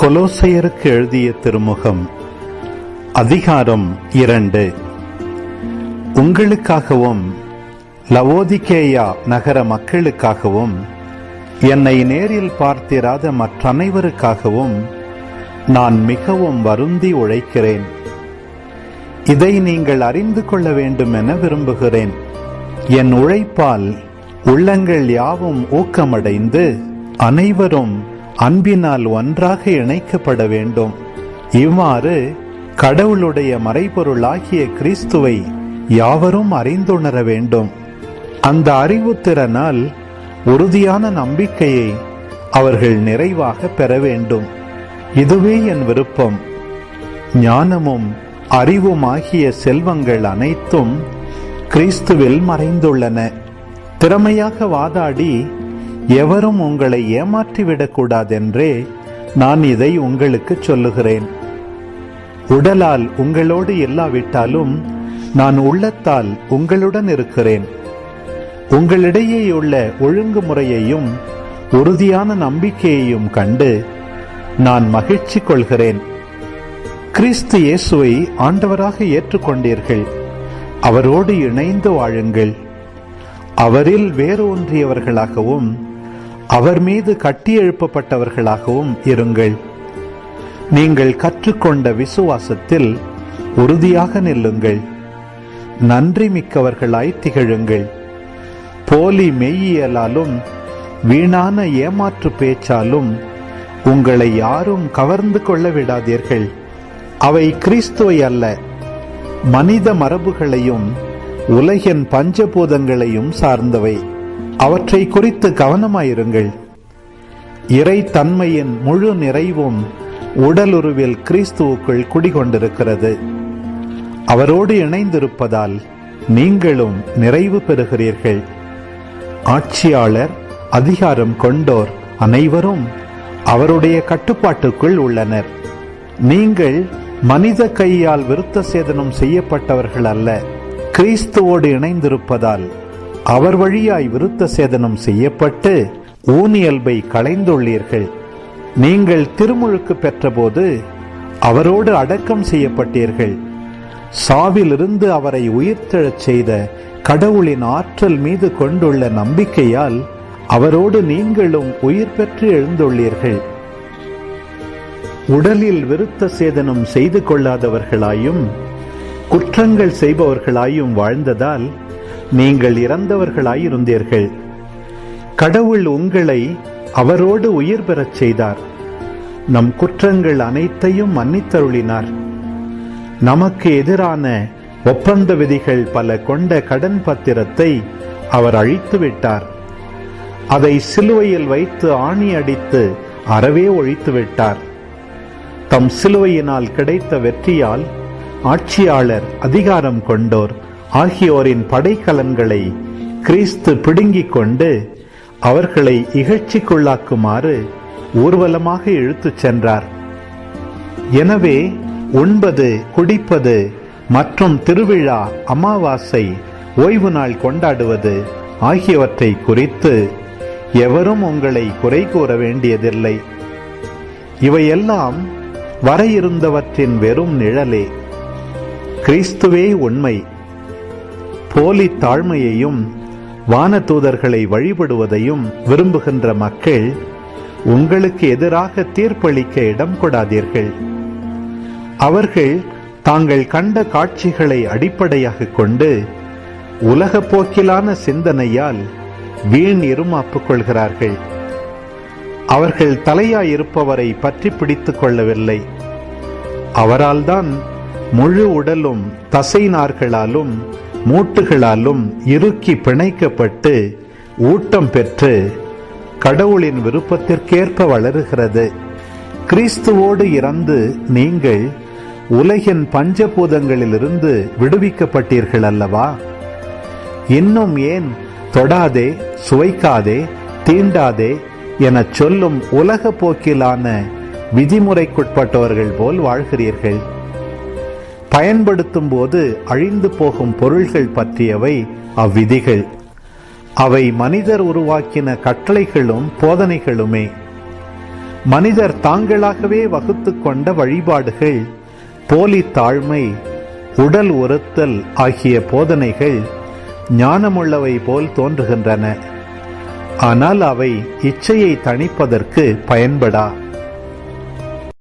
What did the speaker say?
கொலோசையருக்கு எழுதிய திருமுகம் அதிகாரம் இரண்டு. உங்களுக்காகவும் லவோதிகேயா நகர மக்களுக்காகவும் என்னை நேரில் பார்த்திராத மற்றனைவருக்காகவும் நான் மிகவும் வருந்தி உழைக்கிறேன். இதை நீங்கள் அறிந்து கொள்ள வேண்டும் என விரும்புகிறேன். என் உழைப்பால் உள்ளங்கள் யாவும் ஊக்கமடைந்து அனைவரும் அன்பினால் ஒன்றாக இணைக்கப்பட வேண்டும். இவ்வாறு கடவுளுடைய மறைபொருளாகிய கிறிஸ்துவை யாவரும் அறிந்துணர வேண்டும். அந்த அறிவுத்திறனால் உறுதியான நம்பிக்கையை அவர்கள் நிறைவாக பெற வேண்டும். இதுவே என் விருப்பம். ஞானமும் அறிவுமாகிய செல்வங்கள் அனைத்தும் கிறிஸ்துவில் மறைந்துள்ளன. திறமையாக வாதாடி எவரும் உங்களை ஏமாற்றிவிடக்கூடாதென்றே நான் இதை உங்களுக்கு சொல்லுகிறேன். உடலால் உங்களோடு இல்லாவிட்டாலும் நான் உள்ளத்தால் உங்களுடன் இருக்கிறேன். உங்களிடையே உள்ள ஒழுங்குமுறையையும் உறுதியான நம்பிக்கையையும் கண்டு நான் மகிழ்ச்சி கொள்கிறேன். கிறிஸ்து இயேசுவை ஆண்டவராக ஏற்றுக்கொண்டீர்கள். அவரோடு இணைந்து வாழுங்கள். அவரில் வேறு ஒன்றியவர்களாகவும் அவர் மீது கட்டி எழுப்பப்பட்டவர்களாகவும் இருங்கள். நீங்கள் கற்றுக்கொண்ட விசுவாசத்தில் உறுதியாக நில்லுங்கள். நன்றி மிக்கவர்களாய் திகழுங்கள். போலி மெய்யியலாலும் வீணான ஏமாற்று பேச்சாலும் உங்களை யாரும் கவர்ந்து கொள்ள விடாதீர்கள். அவை கிறிஸ்துவை அல்ல மனித மரபுகளையும் உலகின் பஞ்சபூதங்களையும் சார்ந்தவை. அவற்றை குறித்து கவனமாயிருங்கள். இறை தன்மையின் முழு நிறைவும் உடலுருவில் கிறிஸ்துவுக்குள் குடிகொண்டிருக்கிறது. அவரோடு இணைந்திருப்பதால் நீங்களும் நிறைவு பெறுகிறீர்கள். ஆட்சியாளர் அதிகாரம் கொண்டோர் அனைவரும் அவருடைய கட்டுப்பாட்டுக்குள் உள்ளனர். நீங்கள் மனித கையால் விருத்த சேதனம் செய்யப்பட்டவர்கள் அல்ல கிறிஸ்துவோடு இணைந்திருப்பதால். அவர் வழியாய் விருத்த சேதனம் செய்யப்பட்டு ஊனியல்பை களைந்துள்ளீர்கள். நீங்கள் திருமுழுக்கு பெற்றபோது அவரோடு அடக்கம் செய்யப்பட்டீர்கள். சாவிலிருந்து அவரை உயிர்த்தெழச் செய்த கடவுளின் ஆற்றல் மீது கொண்டுள்ள நம்பிக்கையால் அவரோடு நீங்களும் உயிர் பெற்று எழுந்துள்ளீர்கள். உடலில் விருத்த சேதனம் செய்து கொள்ளாதவர்களாயும் குற்றங்கள் செய்பவர்களாயும் வாழ்ந்ததால் நீங்கள் இறந்தவர்களாயிருந்தீர்கள். கடவுள் உங்களை அவரோடு உயிர் பெறச் செய்தார். நம் குற்றங்கள் அனைத்தையும் மன்னித்தருளினார். நமக்கு எதிரான ஒப்பந்த விதிகள் பல கொண்ட கடன் பத்திரத்தை அவர் அழித்து விட்டார் அதை சிலுவையில் வைத்து ஆணி அடித்து அறவே ஒழித்து விட்டார் தம் சிலுவையினால் கிடைத்த வெற்றியால் ஆட்சியாளர் அதிகாரம் கொண்டோர். ஆகியோரின் படைக்கலன்களை கிறிஸ்து பிடுங்கிக் கொண்டு அவர்களை இகழ்ச்சிக்குள்ளாக்குமாறு ஊர்வலமாக இழுத்துச் சென்றார். எனவே உண்பது குடிப்பது மற்றும் திருவிழா அமாவாசை ஓய்வு நாள் கொண்டாடுவது ஆகியவற்றை குறித்து எவரும் உங்களை குறை கூற வேண்டியதில்லை. இவையெல்லாம் வர இருந்தவற்றின் வெறும் நிழலே. கிறிஸ்துவே உண்மை. போலி தாழ்மையையும் வானதூதர்களை வழிபடுவதையும் விரும்புகின்ற மக்கள் உங்களுக்கு எதிராக தீர்ப்பளிக்க இடம் கொடாதீர்கள். அவர்கள் தாங்கள் கண்ட காட்சிகளை அடிப்படையாக கொண்டு உலக போக்கிலான சிந்தனையால் வீண் இருமாப்புக் கொள்கிறார்கள். அவர்கள் தலையாயிருப்பவரை பற்றி பிடித்துக் கொள்ளவில்லை. அவரால்தான் முழு உடலும் தசை நார்களாலும் மூட்டுகளாலும் இறுக்கி பிணைக்கப்பட்டு ஊட்டம் பெற்று கடவுளின் விருப்பத்திற்கேற்ப வளருகிறது. கிறிஸ்துவோடு இறந்து நீங்கள் உலகின் பஞ்சபூதங்களிலிருந்து விடுவிக்கப்பட்டீர்கள் அல்லவா? இன்னும் ஏன் தொடாதே சுவைக்காதே தீண்டாதே எனச் சொல்லும் உலக போக்கிலான விதிமுறைக்குட்பட்டவர்கள் போல் வாழ்கிறீர்கள்? பயன்படுத்தும் போது அழிந்து போகும் பொருள்கள் பற்றியவை அவ்விதிகள். அவை மனிதர் உருவாக்கின கட்டளைகளும் போதனைகளுமே. மனிதர் தாங்களாகவே வகுத்து கொண்ட வழிபாடுகள் போலி தாழ்மை உடல் ஒருத்தல் ஆகிய போதனைகள் ஞானமுள்ளவை போல் தோன்றுகின்றன. ஆனால் அவை இச்சையை தணிப்பதற்கு பயன்படா.